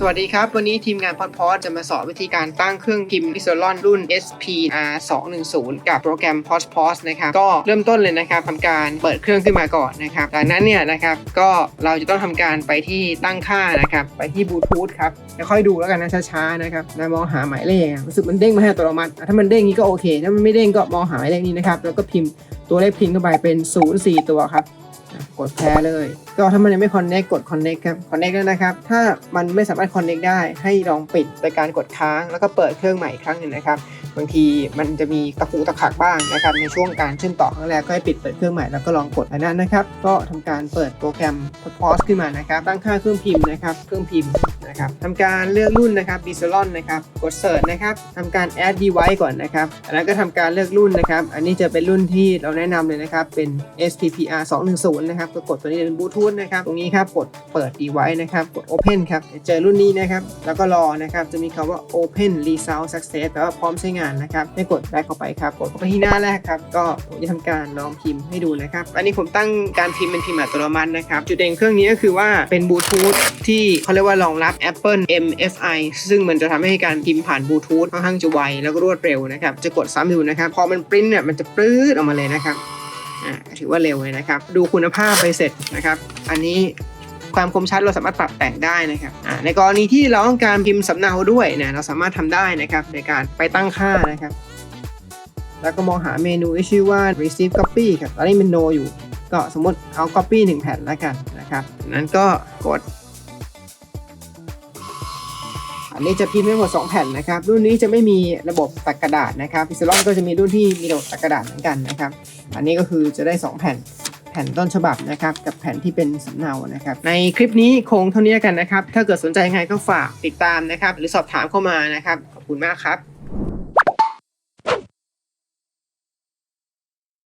สวัสดีครับ วันนี้ทีมงานพอดพอดจะมาสอนวิธีการตั้งเครื่องพิมพ์ i s o l o n รุ่น SPR 210กับโปรแกรม p o s p o s นะครับ ก็เริ่มต้นเลยนะครับทำการเปิดเครื่องขึ้นมาก่อนนะครับ จากนั้นเนี่ยนะครับก็เราจะต้องทำการไปที่ตั้งค่านะครับ ไปที่บลูทูธครับแล้วค่อยดูแล้วกันนะช้าๆนะครับนะมองหาหมายเลขรู้สึกมันเด้งมาให้อัตโนมัติ ถ้ามันเด้งนี้ก็โอเค ถ้ามันไม่เด้งก็มองหาหมายเลขนี้นะครับ แล้วก็พิมพ์ตัวเลขพิมพ์เข้าไปเป็น 0 4 ตัวครับ กดแพ้เลย ก็ถ้ามันยังไม่ connect กด connect ครับ connect แล้วนะครับ ถ้ามันไม่สามารถ connect ได้ให้ลองปิดโดยการกดค้างแล้วก็เปิดเครื่องใหม่อีกครั้งหนึ่งนะครับบางทีมันจะมีตะกูตะขักบ้างนะครับในช่วงการเชื่อมต่อครั้งแรกก็ให้ปิดเปิดเครื่องใหม่แล้วก็ลองกดอันนั้นนะครับ ก็ทำการเปิดโปรแกรมพอสขึ้นมานะครับ ตั้งค่าเครื่องพิมพ์นะครับ เครื่องพิมพ์ นะครับทำการเลือกรุ่นนะครับ b i s o l o n นะครับกด search นะครับทำการ add device ก่อนนะครับแล้วก็ทำการเลือกรุ่นนะครับ อันนี้จะเป็นรุ่นที่เราแนะนำเลยนะครับ เป็น SPPR 210นะครับก็กดตัวนี้เป็นบลูทูธนะครับ ตรงนี้ครับกดเปิด device นะครับ กด open ครับ เจอรุ่นนี้นะครับ แล้วก็รอนะครับ จะมีคำว่า open result success แปลว่าพร้อมใช้งานนะครับ ให้กด back เข้าไปครับ กดเข้าไปที่หน้าแรกครับ ก็ผมจะทำการลองพิมพ์ให้ดูนะครับ อันนี้ผมตั้งการพิมพ์เป็นพิมพ์อัตโนมัตินะครับ จุดเด่นเครื่องนี้ก็คือว่าเป็นบลูทูธที่เขาเรียกว่ารองรับ Apple MFI ซึ่งมันจะทำให้การพิมพ์ผ่านบลูทูธค่อนข้างจะไวแล้วก็รวดเร็วนะครับ จะกดซ้ำดูนะครับ พอมันปริ้นเนี่ยมันจะปรื้ดออกมาเลยนะครับอ่าถือว่าเร็วเลยนะครับ ดูคุณภาพไปเสร็จนะครับ อันนี้ความคมชัดเราสามารถปรับแต่งได้นะครับอ่าในกรณีที่เราต้องการพิมพ์สำเนาด้วยเนี่ยเราสามารถทำได้นะครับในการไปตั้งค่านะครับ แล้วก็มองหาเมนูที่ชื่อว่า receive copy ครับตอนนี้เป็น no อยู่ ก็สมมติเอา copy 1 แผ่นแล้วกันนะครับ นั้นก็กด อันนี้จะพิมพ์ได้หมด2แผ่นนะครับ รุ่นนี้จะไม่มีระบบตัดกระดาษนะครับพิซซลอนก็จะมีรุ่นที่มีระบบตัดกระดาษเหมือนกันนะครับ อันนี้ก็คือจะได้ 2 แผ่นแผ่นต้นฉบับนะครับ กับแผ่นที่เป็นสำเนานะครับ ในคลิปนี้คงเท่านี้กันนะครับ ถ้าเกิดสนใจยังไงก็ฝากติดตามนะครับ หรือสอบถามเข้ามานะครับ ขอบคุณมากครับ